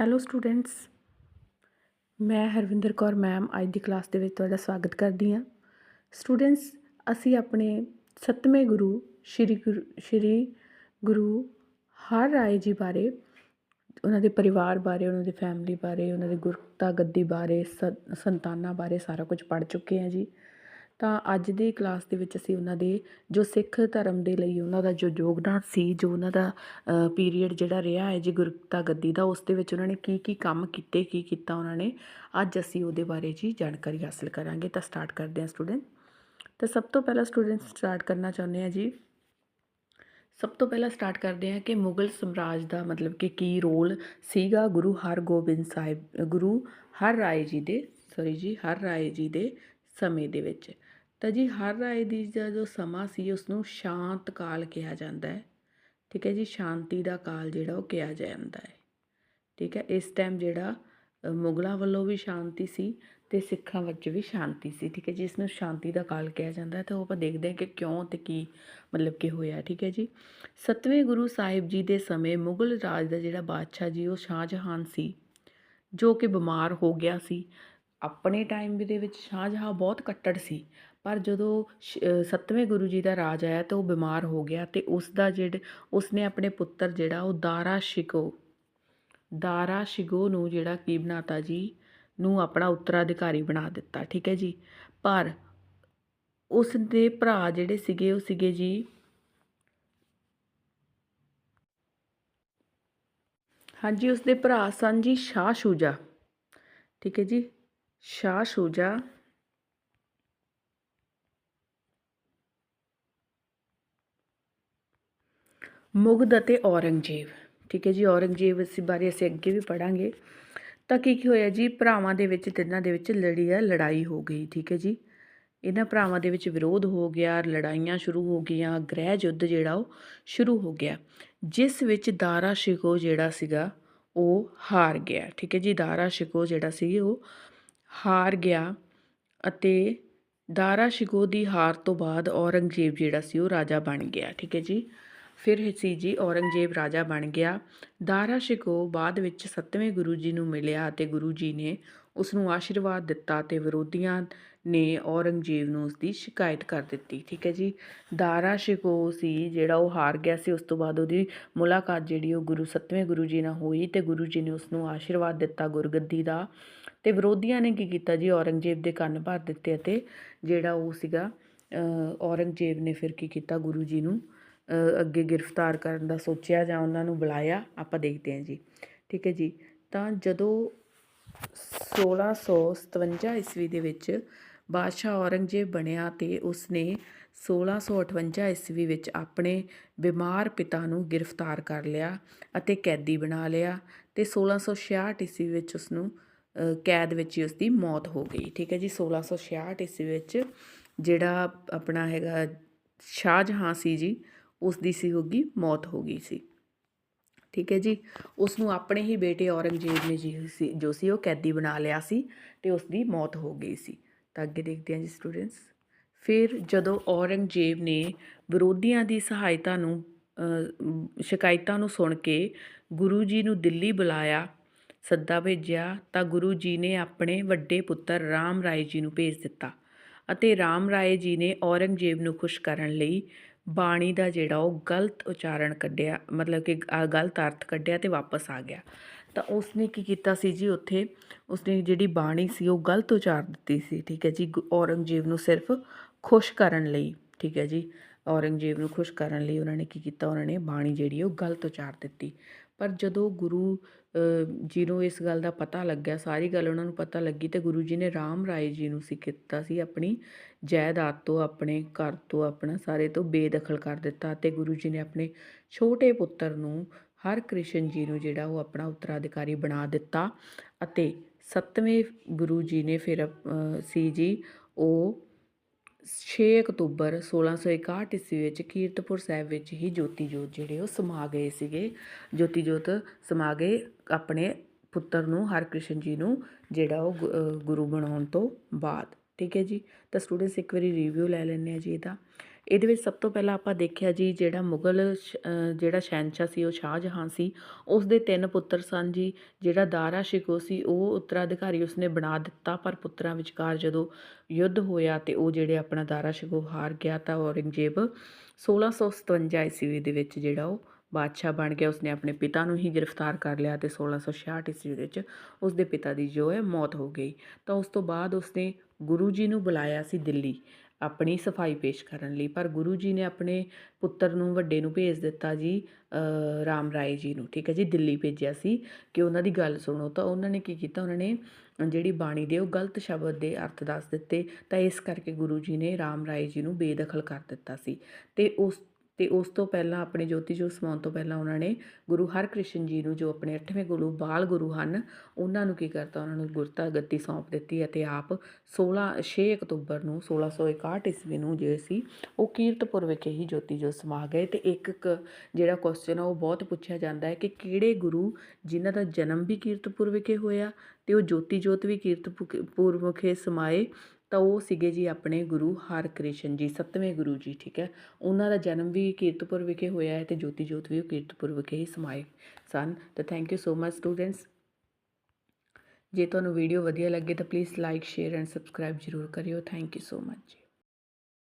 Hello students ਮੈਂ Harvinder Kaur ma'am ਅੱਜ ਦੀ class ਦੇ ਵਿੱਚ ਤੁਹਾਡਾ ਸਵਾਗਤ ਕਰਦੀ ਹਾਂ। ਸਟੂਡੈਂਟਸ ਅਸੀਂ ਆਪਣੇ ਸੱਤਵੇਂ ਗੁਰੂ ਸ਼੍ਰੀ ਗੁਰੂ ਸ਼੍ਰੀ ਗੁਰੂ ਹਰ ਰਾਏ ਜੀ ਬਾਰੇ, ਉਹਨਾਂ ਦੇ ਪਰਿਵਾਰ ਬਾਰੇ, ਉਹਨਾਂ ਦੀ ਫੈਮਿਲੀ ਬਾਰੇ, ਉਹਨਾਂ ਦੇ ਗੁਰਤਾ ਗੱਦੀ ਬਾਰੇ, ਸ- ਸੰਤਾਨਾਂ ਬਾਰੇ ਸਾਰਾ ਕੁਝ ਪੜ੍ਹ ਚੁੱਕੇ ਹਾਂ ਜੀ। ਤਾਂ ਅੱਜ ਦੀ ਕਲਾਸ ਦੇ ਵਿੱਚ ਅਸੀਂ ਉਹਨਾਂ ਦੇ ਜੋ ਸਿੱਖ ਧਰਮ ਦੇ ਲਈ ਉਹਨਾਂ ਦਾ ਜੋ ਯੋਗਦਾਨ ਸੀ, ਜੋ ਉਹਨਾਂ ਦਾ ਪੀਰੀਅਡ ਜਿਹੜਾ ਰਿਹਾ ਹੈ ਜੀ ਗੁਰਤਾ ਗੱਦੀ ਦਾ, ਉਸ ਦੇ ਵਿੱਚ ਉਹਨਾਂ ਨੇ ਕੀ ਕੀ ਕੰਮ ਕੀਤੇ, ਕੀ ਕੀਤਾ ਉਹਨਾਂ ਨੇ, ਅੱਜ ਅਸੀਂ ਉਹਦੇ ਬਾਰੇ ਜੀ ਜਾਣਕਾਰੀ ਹਾਸਲ ਕਰਾਂਗੇ। ਤਾਂ ਸਟਾਰਟ ਕਰਦੇ ਹਾਂ ਸਟੂਡੈਂਟ ਤਾਂ ਸਭ ਤੋਂ ਪਹਿਲਾਂ ਸਟੂਡੈਂਟ ਸਟਾਰਟ ਕਰਨਾ ਚਾਹੁੰਦੇ ਹਾਂ ਜੀ। ਸਭ ਤੋਂ ਪਹਿਲਾਂ ਸਟਾਰਟ ਕਰਦੇ ਹਾਂ ਕਿ ਮੁਗਲ ਸਮਰਾਜ ਦਾ ਮਤਲਬ ਕਿ ਕੀ ਰੋਲ ਸੀਗਾ ਗੁਰੂ ਹਰਗੋਬਿੰਦ ਸਾਹਿਬ, ਗੁਰੂ ਹਰ ਰਾਏ ਜੀ ਦੇ ਸੌਰੀ ਜੀ, ਹਰ ਰਾਏ ਜੀ ਦੇ ਸਮੇਂ ਦੇ ਵਿੱਚ। ਤਾਂ ਜੀ ਹਰ ਰਾਏ ਦੀ ਦਾ ਜੋ ਸਮਾਂ ਸੀ ਉਸ ਨੂੰ ਸ਼ਾਂਤ ਕਾਲ ਕਿਹਾ ਜਾਂਦਾ ਹੈ। ਠੀਕ ਹੈ ਜੀ, ਸ਼ਾਂਤੀ ਦਾ ਕਾਲ ਜਿਹੜਾ ਉਹ ਕਿਹਾ ਜਾਂਦਾ ਹੈ। ਠੀਕ ਹੈ, ਇਸ ਟਾਈਮ ਜਿਹੜਾ ਮੁਗਲਾਂ ਵੱਲੋਂ ਵੀ ਸ਼ਾਂਤੀ ਸੀ ਤੇ ਸਿੱਖਾਂ ਵਿੱਚ ਵੀ ਸ਼ਾਂਤੀ ਸੀ। ਠੀਕ ਹੈ ਜੀ ਇਸ ਨੂੰ ਸ਼ਾਂਤੀ ਦਾ ਕਾਲ ਕਿਹਾ ਜਾਂਦਾ ਹੈ। ਤਾਂ ਉਹ ਆਪਾਂ ਦੇਖਦੇ ਹਾਂ ਕਿ ਕਿਉਂ ਤੇ ਕੀ ਮਤਲਬ ਕਿ ਹੋਇਆ ਠੀਕ ਹੈ ਜੀ, ਸਤਵੇਂ ਗੁਰੂ ਸਾਹਿਬ ਜੀ ਦੇ ਸਮੇਂ ਮੁਗਲ ਰਾਜ ਦਾ ਜਿਹੜਾ ਬਾਦਸ਼ਾਹ ਜੀ, ਉਹ ਸ਼ਾਹਜਹਾਨ ਸੀ, ਜੋ ਕਿ ਬਿਮਾਰ ਹੋ ਗਿਆ ਸੀ। ਆਪਣੇ ਟਾਈਮ ਦੇ ਵਿੱਚ ਸ਼ਾਹਜਹਾਂ ਬਹੁਤ ਕੱਟੜ ਸੀ। ਪਰ ਜਦੋਂ ਸ਼- ਸੱਤਵੇਂ ਗੁਰੂ ਜੀ ਦਾ ਰਾਜ ਆਇਆ ਤਾਂ ਉਹ ਬਿਮਾਰ ਹੋ ਗਿਆ ਅਤੇ ਉਸ ਦਾ ਜਿਹੜੇ ਉਸਨੇ ਆਪਣੇ ਪੁੱਤਰ ਜਿਹੜਾ ਉਹ ਦਾਰਾ ਸ਼ਿਕੋ ਦਾਰਾ ਸ਼ਿਗੋ ਨੂੰ ਜਿਹੜਾ ਕੀ ਬਣਾਤਾ ਜੀ, ਨੂੰ ਆਪਣਾ ਉੱਤਰਾਧਿਕਾਰੀ ਬਣਾ ਦਿੱਤਾ, ਠੀਕ ਹੈ ਜੀ। ਪਰ ਉਸ ਦੇ ਭਰਾ ਜਿਹੜੇ ਸੀਗੇ, ਉਹ ਸੀਗੇ ਜੀ ਹਾਂਜੀ, ਉਸ ਦੇ ਭਰਾ ਸਨ ਜੀ ਸ਼ਾਹ ਸ਼ੂਜਾ, ਠੀਕ ਹੈ ਜੀ। ਸ਼ਾਹ ਸ਼ੂਜਾ ਮੁਗਧ ਅਤੇ ਔਰੰਗਜ਼ੇਬ। ਠੀਕ ਹੈ ਜੀ, ਔਰੰਗਜ਼ੇਬ ਇਸ ਬਾਰੇ ਅਸੀਂ ਅੱਗੇ ਵੀ ਪੜਾਂਗੇ ਤਾਂ ਕੀ ਕੀ ਹੋਇਆ ਜੀ, ਭਰਾਵਾਂ ਦੇ ਵਿੱਚ, ਤਿੰਨਾਂ ਦੇ ਵਿੱਚ ਲੜੀ ਆ, ਲੜਾਈ ਹੋ ਗਈ, ਠੀਕ ਹੈ ਜੀ। ਇਹਨਾਂ ਭਰਾਵਾਂ ਦੇ ਵਿੱਚ ਵਿਰੋਧ ਹੋ ਗਿਆ, ਲੜਾਈਆਂ ਸ਼ੁਰੂ ਹੋ ਗਈਆਂ ਗ੍ਰਹਿ ਯੁੱਧ ਜਿਹੜਾ ਉਹ ਸ਼ੁਰੂ ਹੋ ਗਿਆ। ਜਿਸ ਵਿੱਚ ਦਾਰਾ ਸ਼ਿਕੋ ਜਿਹੜਾ ਸੀਗਾ, ਉਹ ਹਾਰ ਗਿਆ। ਠੀਕ ਹੈ ਜੀ, ਦਾਰਾ ਸ਼ਿਕੋ ਜਿਹੜਾ ਸੀ, ਉਹ ਹਾਰ ਗਿਆ ਅਤੇ ਦਾਰਾ ਸ਼ਿਕੋ ਦੀ ਹਾਰ ਤੋਂ ਬਾਅਦ ਔਰੰਗਜ਼ੇਬ ਜਿਹੜਾ ਸੀ, ਉਹ ਰਾਜਾ ਬਣ ਗਿਆ। ਠੀਕ ਹੈ ਜੀ। ਫਿਰ ਸੀ ਜੀ ਔਰੰਗਜ਼ੇਬ ਰਾਜਾ ਬਣ ਗਿਆ। ਦਾਰਾ ਸ਼ਿਕੋ ਬਾਅਦ ਵਿੱਚ ਸੱਤਵੇਂ ਗੁਰੂ ਜੀ ਨੂੰ ਮਿਲਿਆ ਅਤੇ ਗੁਰੂ ਜੀ ਨੇ ਉਸ ਨੂੰ ਆਸ਼ੀਰਵਾਦ ਦਿੱਤਾ ਤੇ ਵਿਰੋਧੀਆਂ ਨੇ ਔਰੰਗਜ਼ੇਬ ਨੂੰ ਉਸ ਦੀ ਸ਼ਿਕਾਇਤ ਕਰ ਦਿੱਤੀ। ਠੀਕ ਹੈ ਜੀ, ਦਾਰਾ ਸ਼ਿਕੋ ਸੀ ਜਿਹੜਾ ਉਹ ਹਾਰ ਗਿਆ ਸੀ। ਉਸ ਤੋਂ ਬਾਅਦ ਉਹਦੀ ਮੁਲਾਕਾਤ ਜਿਹੜੀ ਉਹ ਗੁਰੂ, ਸੱਤਵੇਂ ਗੁਰੂ ਜੀ ਨਾਲ ਹੋਈ ਤੇ ਗੁਰੂ ਜੀ ਨੇ ਉਸ ਨੂੰ ਆਸ਼ੀਰਵਾਦ ਦਿੱਤਾ ਗੁਰਗੱਦੀ ਦਾ। ਤੇ ਵਿਰੋਧੀਆਂ ਨੇ ਕੀ ਕੀਤਾ ਜੀ, ਔਰੰਗਜ਼ੇਬ ਦੇ ਕੰਨ ਭਰ ਦਿੱਤੇ ਅਤੇ ਜਿਹੜਾ ਉਹ ਸੀਗਾ ਔਰੰਗਜ਼ੇਬ ਨੇ ਫਿਰ ਕੀ ਕੀਤਾ, ਗੁਰੂ ਜੀ ਨੂੰ ਅੱਗੇ ਗ੍ਰਿਫਤਾਰ ਕਰਨ ਦਾ ਸੋਚਿਆ ਜਾਂ ਉਹਨਾਂ ਨੂੰ ਬੁਲਾਇਆ, ਆਪਾਂ ਦੇਖਦੇ ਹਾਂ ਜੀ। ਠੀਕ ਹੈ ਜੀ। ਤਾਂ ਜਦੋਂ 1657 ਈਸਵੀ ਦੇ ਵਿੱਚ ਬਾਦਸ਼ਾਹ ਔਰੰਗਜ਼ੇਬ ਬਣਿਆ ਤੇ ਉਸਨੇ 1658 ਈਸਵੀ ਵਿੱਚ ਆਪਣੇ ਬਿਮਾਰ ਪਿਤਾ ਨੂੰ ਗ੍ਰਿਫਤਾਰ ਕਰ ਲਿਆ ਅਤੇ ਕੈਦੀ ਬਣਾ ਲਿਆ ਤੇ 1666 ਈਸਵੀ ਵਿੱਚ ਉਸ ਨੂੰ ਕੈਦ ਵਿੱਚ ਹੀ ਉਸ ਦੀ ਮੌਤ ਹੋ ਗਈ। ਠੀਕ ਹੈ ਜੀ 1666 ਈਸਵੀ ਵਿੱਚ ਜਿਹੜਾ ਆਪਣਾ ਹੈਗਾ ਸ਼ਾਹਜਹਾਂ ਸੀ ਜੀ ਉਸ ਦੀ ਸੀ ਹੋਗੀ, ਮੌਤ ਹੋ ਗਈ ਸੀ। ਠੀਕ ਹੈ ਜੀ? ਉਸ ਨੂੰ ਆਪਣੇ ਹੀ ਬੇਟੇ ਔਰੰਗਜ਼ੇਬ ਨੇ ਜੀ ਸੀ, ਜੋ ਸੀ ਉਹ ਕੈਦੀ ਬਣਾ ਲਿਆ ਸੀ ਤੇ ਉਸ ਦੀ ਮੌਤ ਹੋ ਗਈ ਸੀ। ਤਾਂ ਅੱਗੇ ਦੇਖਦੇ ਹਾਂ ਜੀ ਸਟੂਡੈਂਟਸ ਫਿਰ ਜਦੋਂ ਔਰੰਗਜ਼ੇਬ ਨੇ ਵਿਰੋਧੀਆਂ ਦੀ ਸਹਾਇਤਾ ਨੂੰ ਸ਼ਿਕਾਇਤਾਂ ਨੂੰ ਸੁਣ ਕੇ ਗੁਰੂ ਜੀ ਨੂੰ ਦਿੱਲੀ ਬੁਲਾਇਆ, ਸੱਦਾ ਭੇਜਿਆ, ਤਾਂ ਗੁਰੂ ਜੀ ਨੇ ਆਪਣੇ ਵੱਡੇ ਪੁੱਤਰ ਰਾਮ ਰਾਏ ਜੀ ਨੂੰ ਭੇਜ ਦਿੱਤਾ ਅਤੇ ਰਾਮ ਰਾਏ ਜੀ ਨੇ ਔਰੰਗਜ਼ੇਬ ਨੂੰ ਖੁਸ਼ ਕਰਨ ਲਈ ਬਾਣੀ ਦਾ ਜਿਹੜਾ ਉਹ ਗਲਤ ਉਚਾਰਨ ਕੱਢਿਆ, ਮਤਲਬ ਕਿ ਗਲਤ ਅਰਥ ਕੱਢਿਆ ਤੇ ਵਾਪਸ ਆ ਗਿਆ। ਤਾਂ ਉਸਨੇ ਕੀ ਕੀਤਾ ਸੀ ਜੀ ਉੱਥੇ? ਉਸਨੇ ਜਿਹੜੀ ਬਾਣੀ ਸੀ ਉਹ ਗਲਤ ਉਚਾਰ ਦਿੱਤੀ ਸੀ, ਠੀਕ ਹੈ ਜੀ, ਗੁ- ਔਰੰਗਜ਼ੇਬ ਨੂੰ ਸਿਰਫ ਖੁਸ਼ ਕਰਨ ਲਈ, ਠੀਕ ਹੈ ਜੀ। ਔਰੰਗਜ਼ੇਬ ਨੂੰ ਖੁਸ਼ ਕਰਨ ਲਈ ਉਹਨਾਂ ਨੇ ਕੀ ਕੀਤਾ? ਉਹਨਾਂ ਨੇ ਬਾਣੀ ਜਿਹੜੀ ਉਹ ਗਲਤ ਉਚਾਰ ਦਿੱਤੀ। ਪਰ ਜਦੋਂ ਗੁਰੂ ਜੀ ਨੂੰ ਇਸ ਗੱਲ ਦਾ ਪਤਾ ਲੱਗਿਆ, ਸਾਰੀ ਗੱਲ ਉਹਨਾਂ ਨੂੰ ਪਤਾ ਲੱਗੀ ਤੇ ਗੁਰੂ ਜੀ ਨੇ ਰਾਮ ਰਾਏ ਜੀ ਨੂੰ ਸੀ ਕੀਤਾ ਸੀ, ਆਪਣੀ ਜਾਇਦਾਦ ਤੋਂ, ਆਪਣੇ ਘਰ ਤੋਂ, ਆਪਣਾ ਸਾਰੇ ਤੋਂ ਬੇਦਖਲ ਕਰ ਦਿੱਤਾ ਤੇ ਗੁਰੂ ਜੀ ਨੇ ਆਪਣੇ ਛੋਟੇ ਪੁੱਤਰ ਨੂੰ ਹਰ ਕ੍ਰਿਸ਼ਨ ਜੀ ਨੂੰ ਜਿਹੜਾ ਉਹ ਆਪਣਾ ਉੱਤਰਾਧਿਕਾਰੀ ਬਣਾ ਦਿੱਤਾ ਅਤੇ ਸੱਤਵੇਂ ਗੁਰੂ ਜੀ ਨੇ ਫਿਰ ਸੀ ਜੀ, ਉਹ 6 ਅਕਤੂਬਰ 1661 ਈਸਵੀ ਵਿੱਚ ਕੀਰਤਪੁਰ ਸਾਹਿਬ ਵਿੱਚ ਹੀ ਜੋਤੀ ਜੋਤ ਜਿਹੜੇ ਉਹ ਸਮਾ ਗਏ ਸੀਗੇ। ਜੋਤੀ ਜੋਤ ਸਮਾ ਗਏ ਆਪਣੇ ਪੁੱਤਰ ਨੂੰ ਹਰਕ੍ਰਿਸ਼ਨ ਜੀ ਨੂੰ, ਜਿਹੜਾ ਉਹ ਗੁ- ਗੁਰੂ ਬਣਾਉਣ ਤੋਂ ਬਾਅਦ। ਠੀਕ ਹੈ ਜੀ? ਤਾਂ ਸਟੂਡੈਂਟਸ ਇੱਕ ਵਾਰੀ ਰਿਵਿਊ ਲੈ ਲੈਂਦੇ ਆ ਜੀ ਇਹਦਾ। ਇਹਦੇ ਵਿੱਚ ਸਭ ਤੋਂ ਪਹਿਲਾਂ ਆਪਾਂ ਦੇਖਿਆ ਜੀ, ਜਿਹੜਾ ਮੁਗਲ ਜਿਹੜਾ ਸ਼ਹਿਨਸ਼ਾਹ ਸੀ, ਉਹ ਸ਼ਾਹਜਹਾਂ ਸੀ। ਉਸ ਦੇ ਤਿੰਨ ਪੁੱਤਰ ਸਨ ਜੀ, ਜਿਹੜਾ ਦਾਰਾ ਸ਼ਿਕੋ ਸੀ, ਉਹ ਉੱਤਰਾਧਿਕਾਰੀ ਉਸਨੇ ਬਣਾ ਦਿੱਤਾ, ਪਰ ਪੁੱਤਰਾਂ ਵਿਚਕਾਰ ਜਦੋਂ ਯੁੱਧ ਹੋਇਆ ਤੇ ਉਹ ਜਿਹੜੇ ਆਪਣਾ ਦਾਰਾ ਸ਼ਿਕੋ ਹਾਰ ਗਿਆ ਤਾਂ ਔਰੰਗਜ਼ੇਬ 1657 ਈਸਵੀ ਦੇ ਵਿੱਚ ਜਿਹੜਾ ਉਹ ਬਾਦਸ਼ਾਹ ਬਣ ਗਿਆ। ਉਸਨੇ ਆਪਣੇ ਪਿਤਾ ਨੂੰ ਹੀ ਗ੍ਰਿਫਤਾਰ ਕਰ ਲਿਆ ਤੇ 1666 ਈਸਵੀ ਵਿੱਚ ਉਸਦੇ ਪਿਤਾ ਦੀ ਜੋ ਹੈ ਮੌਤ ਹੋ ਗਈ। ਤਾਂ ਉਸ ਤੋਂ ਬਾਅਦ ਉਸਨੇ ਗੁਰੂ ਜੀ ਨੂੰ ਬੁਲਾਇਆ ਸੀ ਦਿੱਲੀ। ਆਪਣੀ ਸਫ਼ਾਈ ਪੇਸ਼ ਕਰਨ ਲਈ। ਪਰ ਗੁਰੂ ਜੀ ਨੇ ਆਪਣੇ ਪੁੱਤਰ ਨੂੰ, ਵੱਡੇ ਨੂੰ ਭੇਜ ਦਿੱਤਾ ਜੀ ਰਾਮ ਰਾਏ ਜੀ ਨੂੰ, ਠੀਕ ਹੈ ਜੀ, ਦਿੱਲੀ ਭੇਜਿਆ ਸੀ ਕਿ ਉਹਨਾਂ ਦੀ ਗੱਲ ਸੁਣੋ। ਤਾਂ ਉਹਨਾਂ ਨੇ ਕੀ ਕੀਤਾ? ਉਹਨਾਂ ਨੇ ਜਿਹੜੀ ਬਾਣੀ ਦੇ ਉਹ ਗਲਤ ਸ਼ਬਦ ਦੇ ਅਰਥ ਦੱਸ ਦਿੱਤੇ। ਤਾਂ ਇਸ ਕਰਕੇ ਗੁਰੂ ਜੀ ਨੇ ਰਾਮ ਰਾਏ ਜੀ ਨੂੰ ਬੇਦਖਲ ਕਰ ਦਿੱਤਾ ਸੀ। ਤੇ ਉਸ ਤੇ ਉਸ ਤੋਂ ਪਹਿਲਾਂ ਆਪਣੇ ਜੋਤੀ ਜੋਤ ਸਮਾਉਣ ਤੋਂ ਪਹਿਲਾਂ ਉਹਨਾਂ ਨੇ ਗੁਰੂ ਹਰਕ੍ਰਿਸ਼ਨ ਜੀ ਨੂੰ ਜੋ ਆਪਣੇ 8ਵੇਂ ਗੁਰੂ ਬਾਲ ਗੁਰੂ ਹਨ, ਉਹਨਾਂ ਨੂੰ ਕੀ ਕਰਤਾ? ਉਹਨਾਂ ਨੂੰ ਗੁਰਤਾ ਗੱਦੀ ਸੌਂਪ ਦਿੱਤੀ ਅਤੇ ਆਪ 16 6 ਅਕਤੂਬਰ ਨੂੰ 1661 ਈਸਵੀ ਨੂੰ ਜੇ ਸੀ, ਉਹ ਕੀਰਤਪੁਰ ਵਿਖੇ ਹੀ ਜੋਤੀ ਜੋਤ ਸਮਾ ਗਏ ਤੇ ਇੱਕ ਇੱਕ ਜਿਹੜਾ ਕੁਐਸਚਨ ਆ ਉਹ ਬਹੁਤ ਪੁੱਛਿਆ ਜਾਂਦਾ ਹੈ ਕਿ ਕਿਹੜੇ ਗੁਰੂ ਜਿਨ੍ਹਾਂ ਦਾ ਜਨਮ ਵੀ ਕੀਰਤਪੁਰ ਵਿਖੇ ਹੋਇਆ ਤੇ ਉਹ ਜੋਤੀ ਜੋਤ ਵੀ ਕੀਰਤਪੁਰ ਵਿਖੇ ਸਮਾਏ ਤਾਂ ਉਹ ਸੀਗੇ ਜੀ ਆਪਣੇ ਗੁਰੂ ਹਰਕ੍ਰਿਸ਼ਨ ਜੀ, ਸੱਤਵੇਂ ਗੁਰੂ ਜੀ, ਠੀਕ ਹੈ। ਉਹਨਾਂ ਦਾ ਜਨਮ ਵੀ ਕੀਰਤਪੁਰ ਵਿਖੇ ਹੋਇਆ ਹੈ ਤੇ ਜੋਤੀ ਜੋਤ ਵੀ ਉਹ ਕੀਰਤਪੁਰ ਵਿਖੇ ਹੀ ਸਮਾਏ ਸਨ। ਤਾਂ thank you so much students ਜੇ ਤੁਹਾਨੂੰ ਵੀਡੀਓ ਵਧੀਆ ਲੱਗੇ ਤਾਂ please like share and subscribe ਜ਼ਰੂਰ ਕਰਿਓ। Thank you so much